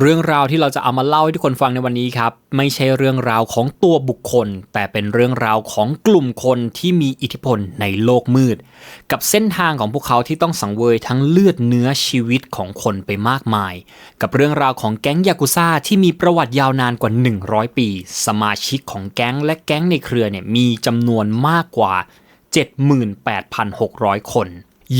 เรื่องราวที่เราจะเอามาเล่าให้ทุกคนฟังในวันนี้ครับ ไม่ใช่เรื่องราวของตัวบุคคล แต่เป็นเรื่องราวของกลุ่มคนที่มีอิทธิพลในโลกมืด กับเส้นทางของพวกเขาที่ต้องสังเวยทั้งเลือดเนื้อชีวิตของคนไปมากมาย กับเรื่องราวของแก๊งยากุซ่าที่มีประวัติยาวนานกว่า 100 ปี สมาชิกของแก๊งและแก๊งในเครือเนี่ยมีจำนวนมากกว่า 78,600 คน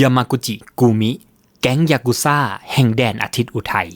ยามากุจิกูมิ แก๊งยากุซ่าแห่งแดนอาทิตย์อุทัย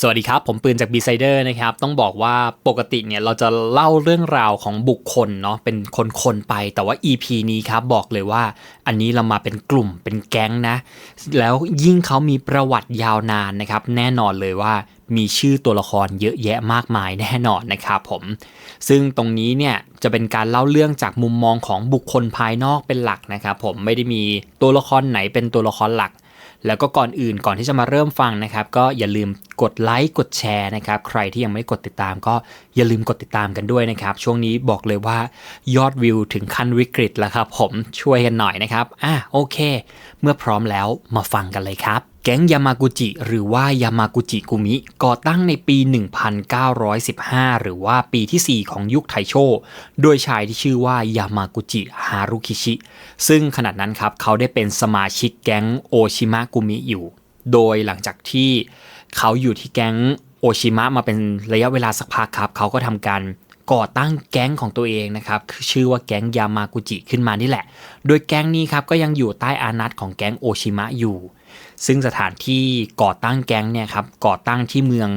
สวัสดีครับ ผมปืนจาก b ีไซเดอร์นะครับ ต้องบอกว่าปกติเนี่ยเราจะเล่าเรื่องราวของบุคคลเนาะเป็นคนๆไป แต่ว่า EP นี้ครับบอกเลยว่า อันนี้เรามาเป็นกลุ่มเป็นแก๊งนะ แล้วยิ่งเขามีประวัติยาวนานนะครับ แน่นอนเลยว่ามีชื่อตัวละครเยอะแยะมากมายแน่นอนนะครับผม ซึ่งตรงนี้เนี่ยจะเป็นการเล่าเรื่องจากมุมมองของบุคคลภายนอกเป็นหลักนะครับผมไม่ได้มีตัวละครไหนเป็นตัวละครหลัก แล้วก็ก่อนอื่นก่อนที่จะมาเริ่มฟังนะครับ ก็อย่าลืมกดไลค์กดแชร์นะครับ ใครที่ยังไม่กดติดตามก็ อย่าลืมกดติดตามกันด้วยนะครับ ช่วงนี้บอกเลยว่ายอดวิวถึงขั้นวิกฤตแล้วครับผมช่วยกันหน่อยนะครับ อะโอเค เมื่อพร้อมแล้วมาฟังกันเลยครับแก๊งยามากุจิ หรือว่ายามากุจิกุมิก่อตั้งในปี 1915 หรือว่าปีที่ 4 ของยุคไทโช โดยชายที่ชื่อว่ายามากุจิฮารุคิชิ ซึ่งขณะนั้นครับเขาได้เป็นสมาชิกแก๊งโอชิมะกุมิอยู่ โดยหลังจากที่เขาอยู่ที่แก๊ง โอชิมะมาเป็นระยะเวลาสักพักครับเขาก็ทำการก่อตั้งแก๊งของตัวเองนะครับคือชื่อว่าแก๊งยามากุจิขึ้นมานี่แหละ โดยแก๊งนี้ครับก็ยังอยู่ใต้อานัตของแก๊งโอชิมะอยู่ ซึ่งสถานที่ก่อตั้งแก๊งเนี่ยครับก่อตั้งที่เมือง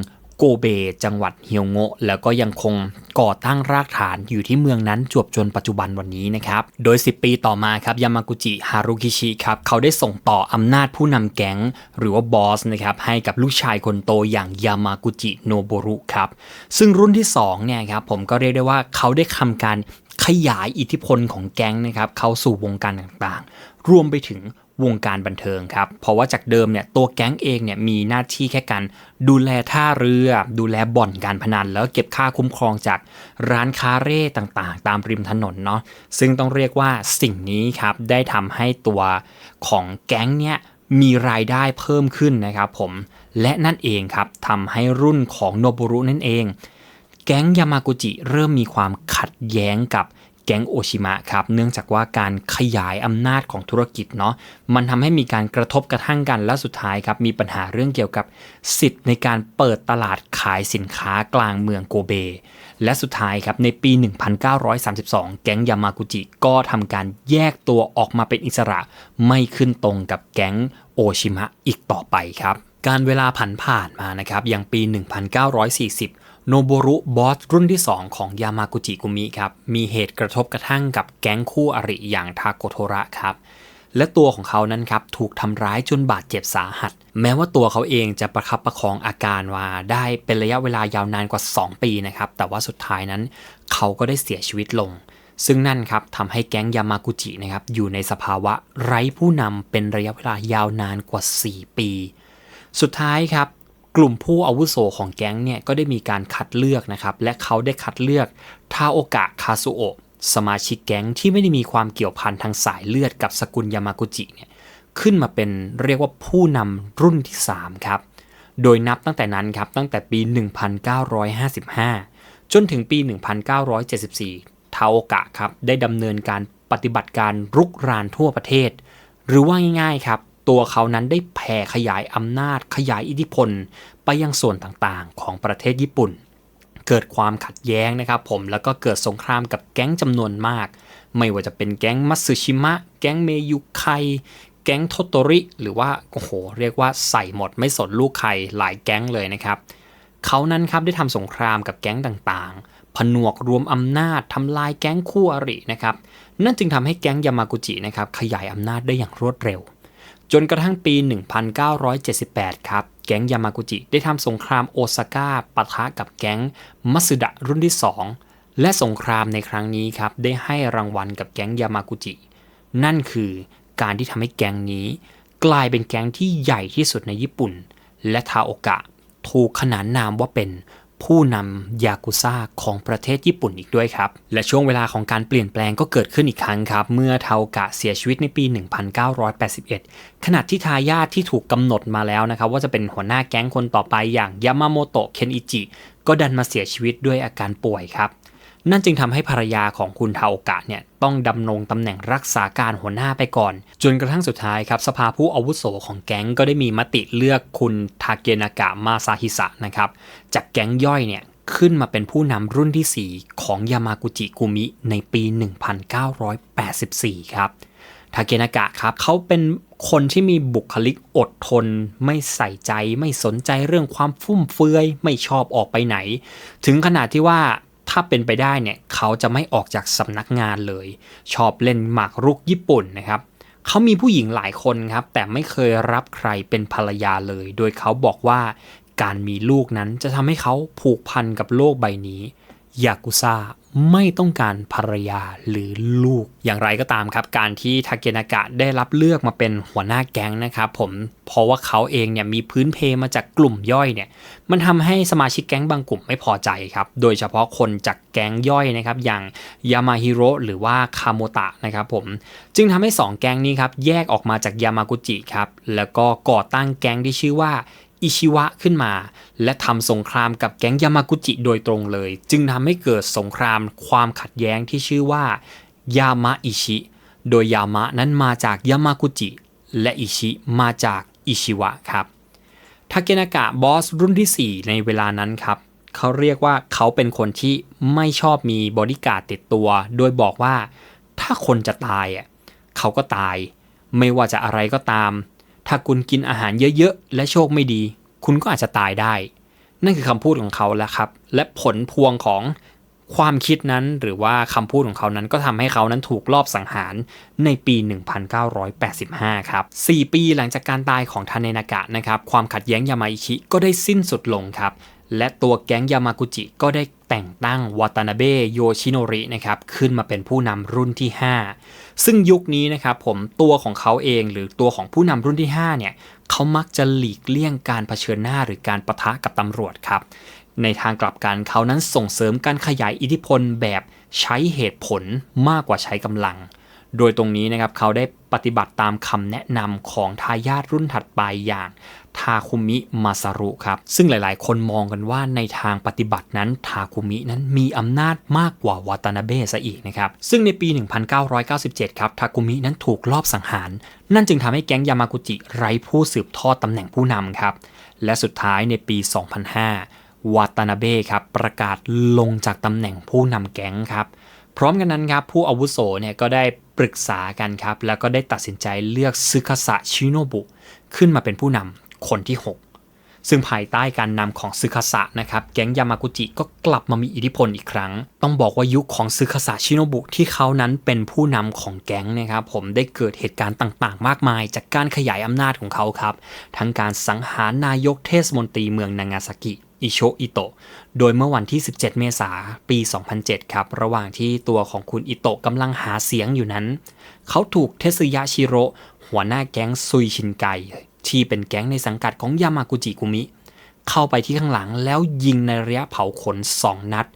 โกเบจังหวัดเฮียวโงะแล้วก็ยังคงก่อตั้งรากฐานอยู่ที่เมืองนั้นจวบจนปัจจุบันวันนี้นะครับโดย 10 ปีต่อมาครับยามากุจิฮารุกิชิครับเขาได้ส่งต่ออำนาจผู้นำแก๊งหรือว่าบอสนะครับให้กับลูกชายคนโตอย่างยามากุจิโนโบรุครับซึ่งรุ่นที่2เนี่ยครับผมก็เรียกได้ว่าเขาได้ทำการขยายอิทธิพลของแก๊งนะครับเข้าสู่วงการต่างๆ รวมไปถึง วงการบันเทิงครับ เพราะว่าจากเดิมเนี่ยตัวแก๊งเองเนี่ยมีหน้าที่แค่การดูแลท่าเรือ ดูแลบ่อนการพนัน แล้วเก็บค่าคุ้มครองจากร้านค้าเร่ต่างๆ ตามริมถนนเนาะซึ่งต้องเรียกว่าสิ่งนี้ครับได้ทำให้ตัวของแก๊งเนี่ยมีรายได้เพิ่มขึ้นนะครับผมและนั่นเองครับทำให้รุ่นของโนบุรุนั่นเอง แก๊งยามากุจิเริ่มมีความขัดแย้งกับ แก๊งโอชิมะครับ เนื่องจากว่าการขยายอำนาจของธุรกิจเนาะ มันทำให้มีการกระทบกระทั่งกัน และสุดท้ายครับ มีปัญหาเรื่องเกี่ยวกับสิทธิ์ในการเปิดตลาดขายสินค้ากลางเมืองโกเบ และสุดท้ายครับ ในปี 1932 แก๊งยามากุจิก็ทำการแยกตัวออกมาเป็นอิสระ ไม่ขึ้นตรงกับแก๊งโอชิมะอีกต่อไปครับ การเวลาผ่านผ่านมานะครับ อย่างปี 1940 โนโบรุบอสรุ่นที่ 2 ของยามากุจิกุมิครับ มีเหตุกระทบกระทั่งกับแก๊งคู่อริอย่างทาโกโทระครับ และตัวของเขานั้นครับถูกทำร้ายจนบาดเจ็บสาหัส แม้ว่าตัวเขาเองจะประคับประคองอาการมาได้เป็นระยะเวลายาวนานกว่า 2 ปีนะครับ แต่ว่าสุดท้ายนั้นเขาก็ได้เสียชีวิตลง ซึ่งนั่นครับทำให้แก๊งยามากุจินะครับอยู่ในสภาวะไร้ผู้นำเป็นระยะเวลายาวนานกว่า 4 ปี สุดท้ายครับ กลุ่มผู้อาวุโสของแก๊งเนี่ยก็ได้มีการคัดเลือกนะครับ และเขาได้คัดเลือกทาโอกะคาซุโอะสมาชิกแก๊งที่ไม่ได้มีความเกี่ยวพันทางสายเลือดกับสกุลยามากุจิเนี่ยขึ้นมาเป็นเรียกว่าผู้นำรุ่นที่ 3 ครับ โดยนับตั้งแต่นั้นครับตั้งแต่ปี 1955 จนถึงปี 1974 ทาโอกะครับได้ดำเนินการปฏิบัติการรุกรานทั่วประเทศ หรือว่าง่ายๆครับ ตัวเขานั้นได้แผ่ขยายอำนาจขยายอิทธิพล ไปยังส่วนต่างๆ ของประเทศญี่ปุ่น เกิดความขัดแย้งนะครับผมแล้วก็เกิดสงครามกับแก๊งจำนวนมาก ไม่ว่าจะเป็นแก๊งมัตสึชิมะ แก๊งเมยุไคแก๊งโทโตริ หรือว่าโอ้โหเรียกว่าใส่หมดไม่สนลูกใครหลายแก๊งเลยนะครับเขานั้นครับได้ทำสงครามกับแก๊งต่างๆ ผนวกรวมอำนาจทำลายแก๊งคู่อรินะครับนั่นจึงทำให้แก๊งยามากุจินะครับขยายอำนาจได้อย่างรวดเร็ว จนกระทั่งปี 1978 ครับ แก๊งยามากุจิ ได้ทำสงครามโอซาก้าปะทะกับแก๊งมัสึดะรุ่นที่ 2 และสงครามในครั้งนี้ครับ ได้ให้รางวัลกับแก๊งยามากุจิ นั่นคือการที่ทำให้แก๊งนี้ กลายเป็นแก๊งที่ใหญ่ที่สุดในญี่ปุ่น และทาโอกะ ถูกขนานนามว่าเป็น ผู้นำยากุซ่าของประเทศญี่ปุ่นอีกด้วยครับ และช่วงเวลาของการเปลี่ยนแปลงก็เกิดขึ้นอีกครั้งครับ เมื่อเทากะเสียชีวิตในปี 1981 ขณะที่ทายาทที่ถูกกำหนดมาแล้วนะครับ ว่าจะเป็นหัวหน้าแก๊งคนต่อไปอย่างยามาโมโตะเคนอิจิก็ดันมาเสียชีวิตด้วยอาการป่วยครับ นั่นจึงทำให้ภรรยาของคุณทาโอกะเนี่ยต้องดำรงตำแหน่งรักษาการหัวหน้าไปก่อน จนกระทั่งสุดท้ายครับสภาผู้อาวุโสของแก๊งก็ได้มีมติเลือกคุณทาเกนากะมาซาฮิสะนะครับจากแก๊งย่อยเนี่ยขึ้นมาเป็นผู้นำรุ่นที่ 4 ของยามากุจิกุมิในปี 1984 ครับทาเกนากะครับเขาเป็นคนที่มีบุคลิกอดทน ไม่ใส่ใจ ไม่สนใจเรื่องความฟุ่มเฟือย ไม่ชอบออกไปไหน ถึงขนาดที่ว่า ถ้าเป็นไปได้เนี่ยเขาจะไม่ออกจากสำนักงานเลย ชอบเล่นหมากรุกญี่ปุ่นนะครับเขามีผู้หญิงหลายคนครับ แต่ไม่เคยรับใครเป็นภรรยาเลย โดยเขาบอกว่าการมีลูกนั้นจะทำให้เขาผูกพันกับโลกใบนี้ ยากุซ่าไม่ต้องการภรรยาหรือลูก อย่างไรก็ตามครับ การที่ทาเกนากะได้รับเลือกมาเป็นหัวหน้าแก๊งนะครับผมเพราะว่าเขาเองเนี่ยมีพื้นเพมาจากกลุ่มย่อยเนี่ยมันทำให้สมาชิกแก๊งบางกลุ่มไม่พอใจครับ โดยเฉพาะคนจากแก๊งย่อยนะครับอย่างยามาฮิโร่หรือว่าคาโมตะนะครับผมจึงทำให้ 2 แก๊งนี้ครับแยกออกมาจากยามากุจิครับแล้วก็ก่อตั้งแก๊งที่ชื่อว่า อิชิวะขึ้นมา และทำสงครามกับแก๊งยามากุจิโดยตรงเลย จึงทำให้เกิดสงครามความขัดแย้งที่ชื่อว่ายามะอิชิ โดยยามะนั้นมาจากยามากุจิ และอิชิมาจากอิชิวะครับทาเกนากะบอสรุ่นที่ 4 ในเวลานั้นครับเขาเรียกว่าเขาเป็นคนที่ไม่ชอบมีบอดี้การ์ดติดตัว โดยบอกว่าถ้าคนจะตายอะเขาก็ตาย ไม่ว่าจะอะไรก็ตาม ถ้าคุณกินอาหารเยอะๆ และโชคไม่ดี คุณก็อาจจะตายได้ นั่นคือคำพูดของเขาแล้วครับ และผลพวงของความคิดนั้นหรือว่าคำพูดของเขานั้นก็ทำให้เขานั้นถูกลอบสังหารในปี 1985 ครับ 4 ปีหลังจากการตายของทาเนนากะนะครับ ความขัดแย้งยามาอิชิก็ได้สิ้นสุดลงครับ และตัวแก๊งยามากุจิก็ได้ แต่งตั้งวาตานาเบโยชิโนรินะครับขึ้นมาเป็นผู้นำรุ่นที่ 5 ซึ่งยุคนี้นะครับผมตัวของเขาเองหรือตัวของผู้นำรุ่นที่5เนี่ยเขามักจะหลีกเลี่ยงการเผชิญหน้าหรือการประทะกับตำรวจครับ ในทางกลับกันเขานั้นส่งเสริมการขยายอิทธิพลแบบใช้เหตุผลมากกว่าใช้กำลัง โดยตรงนี้นะครับเขาได้ ปฏิบัติตามคำแนะนำของทายาทรุ่นถัดไปอย่างทาคุมิมาซารุครับ ซึ่งหลายๆ คนมองกันว่าในทางปฏิบัตินั้นทาคุมินั้นมีอำนาจมากกว่าวาตานาเบะซะอีกนะครับ ซึ่งในปี 1997 ครับทาคุมินั้นถูกลอบสังหาร นั่นจึงทำให้แก๊งยามากุจิไร้ผู้สืบทอดตำแหน่งผู้นำครับ และสุดท้ายในปี 2005 วาตานาเบะครับประกาศลงจากตำแหน่งผู้นำแก๊งครับ พร้อมกันนั้นครับผู้อาวุโสเนี่ยก็ได้ ปรึกษากันครับ แล้วก็ได้ตัดสินใจเลือกซึคาสะชิโนบุ ขึ้นมาเป็นผู้นำคนที่ 6 ซึ่งภายใต้การนำของซึคาสะนะครับ แก๊งยามากุจิก็กลับมามีอิทธิพลอีกครั้ง ต้องบอกว่ายุคของซึคาสะชิโนบุที่เขานั้นเป็นผู้นำของแก๊งนะครับผมได้เกิดเหตุการณ์ต่างๆ มากมาย จากการขยายอำนาจของเขาครับ ทั้งการสังหารนายกเทศมนตรีเมืองนางาซากิ อิโชอิโตะ โดยเมื่อวันที่ 17 เมษายนปี 2007 ครับ ระหว่างที่ตัวของคุณอิโตะกำลังหาเสียงอยู่นั้น เขาถูกเทสึยะชิโร่หัวหน้าแก๊งซุยชินไก ที่เป็นแก๊งในสังกัดของยามากุจิกุมิ เข้าไปที่ข้างหลังแล้วยิงในระยะเผาขน 2 นัด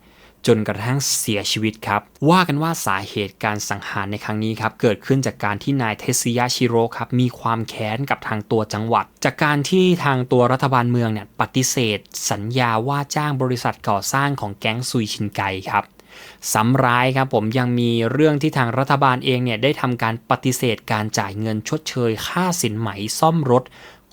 จนกระทั่งเสียชีวิตครับ ว่ากันว่าสาเหตุการสังหารในครั้งนี้ครับ เกิดขึ้นจากการที่นายเทสยาชิโร่ครับ มีความแค้นกับทางตัวจังหวัด จากการที่ทางตัวรัฐบาลเมืองเนี่ยปฏิเสธ สัญญาว่าจ้างบริษัทก่อสร้างของแก๊งซุยชินไกครับสำร้ายครับผมยังมีเรื่องที่ทางรัฐบาลเองเนี่ยได้ทำการปฏิเสธการจ่ายเงินชดเชย ค่าสินไหมซ่อมรถ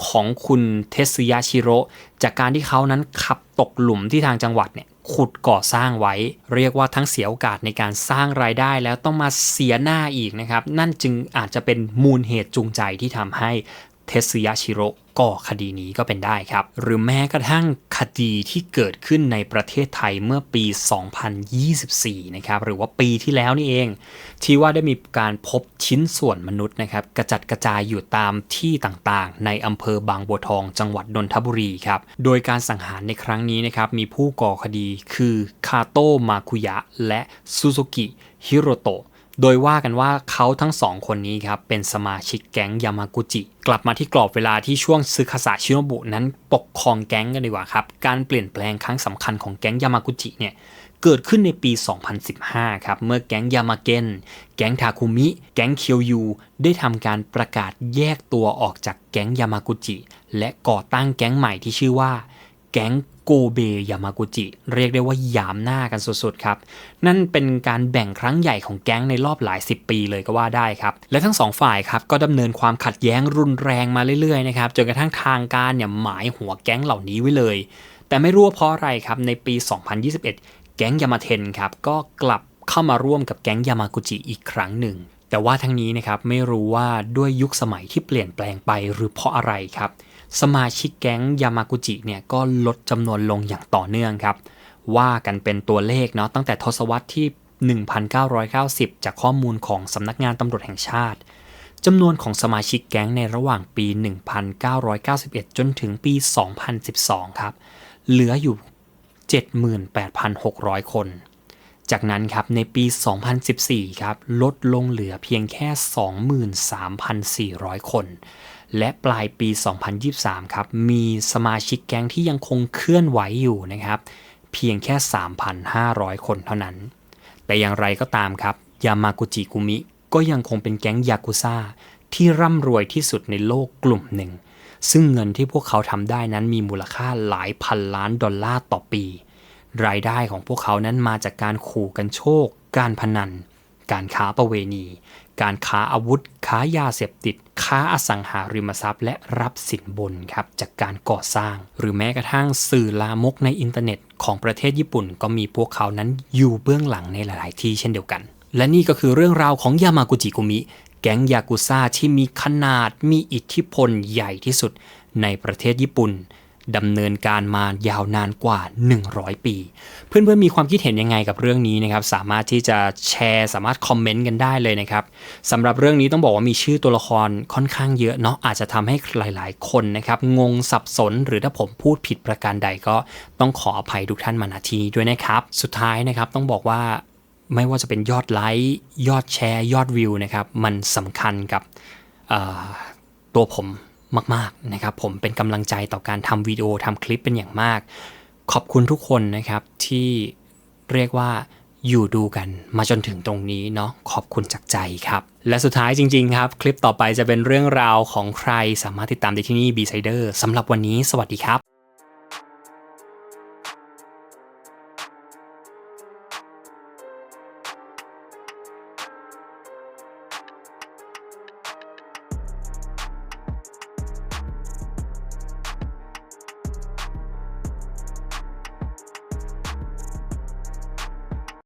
ของคุณเทสยาชิโร่จากการที่เขานั้นขับตกหลุมที่ทางจังหวัดเนี่ย ขุดก่อสร้างไว้ เรียกว่าทั้งเสียโอกาสในการสร้างรายได้แล้วต้องมาเสียหน้าอีกนะครับ นั่นจึงอาจจะเป็นมูลเหตุจูงใจที่ทำให้เทสยาชิโร ก่อคดีนี้ก็เป็นได้ครับ หรือแม้กระทั่งคดีที่เกิดขึ้นในประเทศไทยเมื่อปี 2024 นะครับ หรือว่าปีที่แล้วนี่เอง ที่ว่าได้มีการพบชิ้นส่วนมนุษย์นะครับ กระจัดกระจายอยู่ตามที่ต่างๆ ในอำเภอบางบัวทองจังหวัดนนทบุรีครับ โดยการสังหารในครั้งนี้นะครับ มีผู้ก่อคดีคือคาโตะมาคุยะ และซูซูกิฮิโรโตะ โดยว่ากันว่าเขาทั้งสองคนนี้ครับเป็นสมาชิกแก๊งยามากุจิ กลับมาที่กรอบเวลาที่ช่วงซึคาสะชิโนบุนั้นปกครองแก๊งกันดีกว่าครับ การเปลี่ยนแปลงครั้งสำคัญของแก๊งยามากุจิเนี่ยเกิดขึ้นในปี 2015 ครับ เมื่อแก๊งยามาเกน แก๊งทาคุมิ แก๊งเคียวยู ได้ทำการประกาศแยกตัวออกจากแก๊งยามากุจิ และก่อตั้งแก๊งใหม่ที่ชื่อว่า แก๊งโกเบยามากุจิ เรียกได้ว่าหยามหน้ากันสุดๆครับ นั่นเป็นการแบ่งครั้งใหญ่ของแก๊งในรอบหลายสิบปีเลยก็ว่าได้ครับ และทั้งสองฝ่ายครับก็ดำเนินความขัดแย้งรุนแรงมาเรื่อยๆนะครับจนกระทั่งทางการเนี่ยหมายหัวแก๊งเหล่านี้ไว้เลย แต่ไม่รู้ว่าเพราะอะไรครับในปี 2021 แก๊งยามาเทนครับก็กลับเข้ามาร่วมกับแก๊งยามากุจิอีกครั้งหนึ่ง แต่ว่าทั้งนี้นะครับไม่รู้ว่าด้วยยุคสมัยที่เปลี่ยนแปลงไปหรือเพราะอะไรครับ สมาชิกแก๊งยามากุจิเนี่ยก็ลดจำนวนลงอย่างต่อเนื่องครับ ว่ากันเป็นตัวเลขเนาะตั้งแต่ทศวรรษที่ 1990 จากข้อมูลของสำนักงานตำรวจแห่งชาติจำนวนของสมาชิกแก๊งในระหว่างปี 1991 จนถึงปี 2012 ครับ เหลืออยู่ 78,600 คน จากนั้นครับในปี 2014 ครับลดลงเหลือเพียงแค่ 23,400 คน และปลายปี 2023 ครับมีสมาชิกแก๊งที่ยังคงเคลื่อนไหวอยู่นะครับ เพียงแค่ 3,500 คนเท่านั้น แต่อย่างไรก็ตามครับยามากุจิกุมิก็ยังคงเป็นแก๊งยากุซ่าที่ร่ำรวยที่สุดในโลกกลุ่มหนึ่ง ซึ่งเงินที่พวกเขาทำได้นั้นมีมูลค่าหลายพันล้านดอลลาร์ต่อปี รายได้ของพวกเขานั้นมาจากการขู่กันโชค การพนัน การค้าประเวณี การค้าอาวุธ ค้ายาเสพติด ค้าอสังหาริมทรัพย์ และรับสินบนครับจากการก่อสร้าง หรือแม้กระทั่งสื่อลามกในอินเทอร์เน็ตของประเทศญี่ปุ่น ก็มีพวกเขานั้นอยู่เบื้องหลังในหลาย ๆ ที่เช่นเดียวกัน และนี่ก็คือเรื่องราวของยามากุจิกุมิ แก๊งยากุซ่าที่มีขนาดมีอิทธิพลใหญ่ที่สุดในประเทศญี่ปุ่น ดำเนินการมายาวนานกว่า 100 ปี เพื่อนๆมีความคิดเห็นยังไงกับเรื่องนี้นะครับสามารถที่จะแชร์สามารถคอมเมนต์กันได้เลยนะครับสำหรับเรื่องนี้ต้องบอกว่ามีชื่อตัวละครค่อนข้างเยอะเนาะอาจจะทำให้หลาย ๆ คนนะครับงงสับสน หรือถ้าผมพูดผิดประการใดก็ต้องขออภัยทุกท่านมาณที่นี้ด้วยนะครับสุดท้ายนะครับต้องบอกว่าไม่ว่าจะเป็นยอดไลค์ยอดแชร์ ยอดวิวนะครับมันสำคัญกับตัวผม มากๆนะครับผมเป็นกำลังใจต่อการทำวิดีโอทำคลิปเป็นอย่างมาก ขอบคุณทุกคนนะครับที่เรียกว่าอยู่ดูกันมาจนถึงตรงนี้เนาะขอบคุณจากใจครับ และสุดท้ายจริง ๆ ครับ คลิปต่อไปจะเป็นเรื่องราวของใครสามารถติดตามได้ที่นี่ B Sider สำหรับวันนี้ สวัสดีครับ